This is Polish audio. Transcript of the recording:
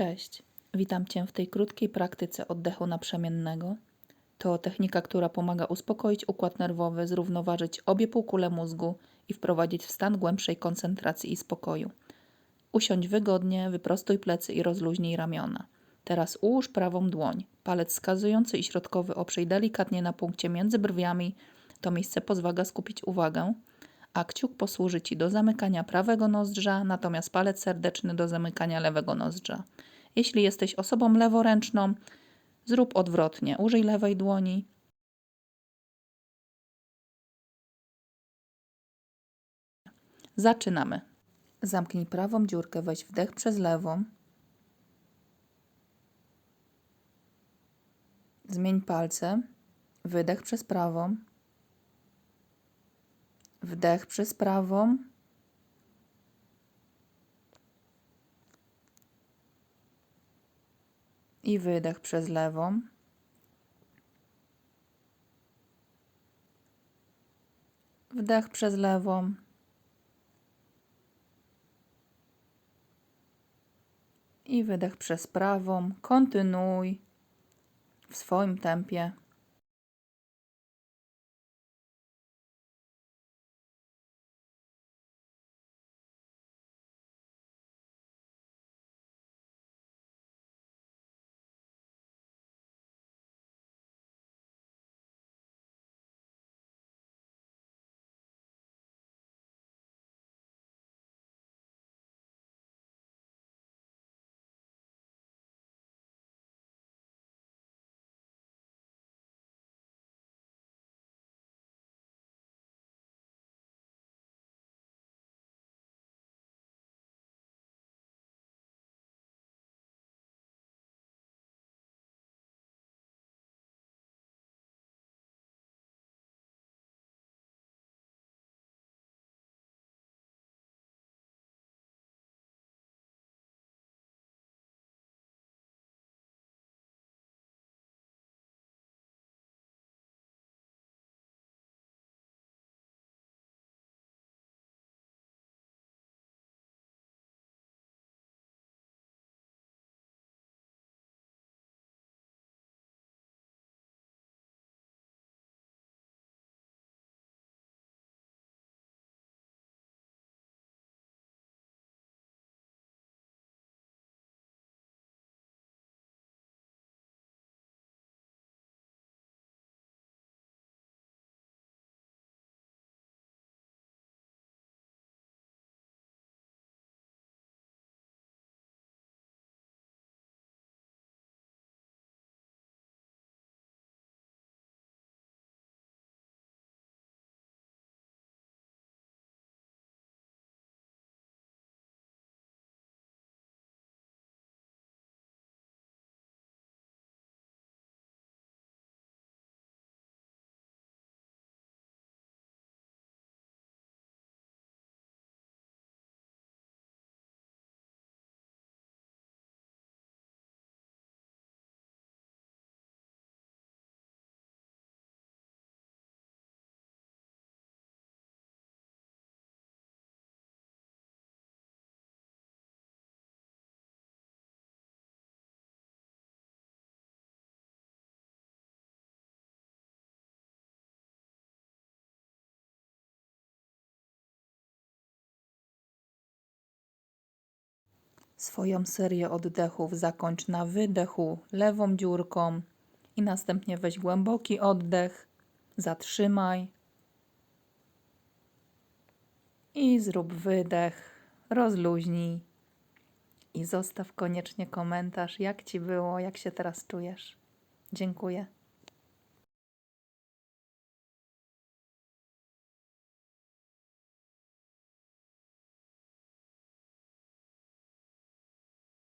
Cześć, witam Cię w tej krótkiej praktyce oddechu naprzemiennego. To technika, która pomaga uspokoić układ nerwowy, zrównoważyć obie półkule mózgu i wprowadzić w stan głębszej koncentracji i spokoju. Usiądź wygodnie, wyprostuj plecy i rozluźnij ramiona. Teraz ułóż prawą dłoń. Palec wskazujący i środkowy oprzyj delikatnie na punkcie między brwiami. To miejsce pozwala skupić uwagę, a kciuk posłuży Ci do zamykania prawego nozdrza, natomiast palec serdeczny do zamykania lewego nozdrza. Jeśli jesteś osobą leworęczną, zrób odwrotnie. Użyj lewej dłoni. Zaczynamy. Zamknij prawą dziurkę, weź wdech przez lewą. Zmień palce. Wydech przez prawą. Wdech przez prawą. I wydech przez lewą. Wdech przez lewą. I wydech przez prawą. Kontynuuj w swoim tempie. Swoją serię oddechów zakończ na wydechu lewą dziurką i następnie weź głęboki oddech, zatrzymaj i zrób wydech, rozluźnij i zostaw koniecznie komentarz, jak Ci było, jak się teraz czujesz. Dziękuję.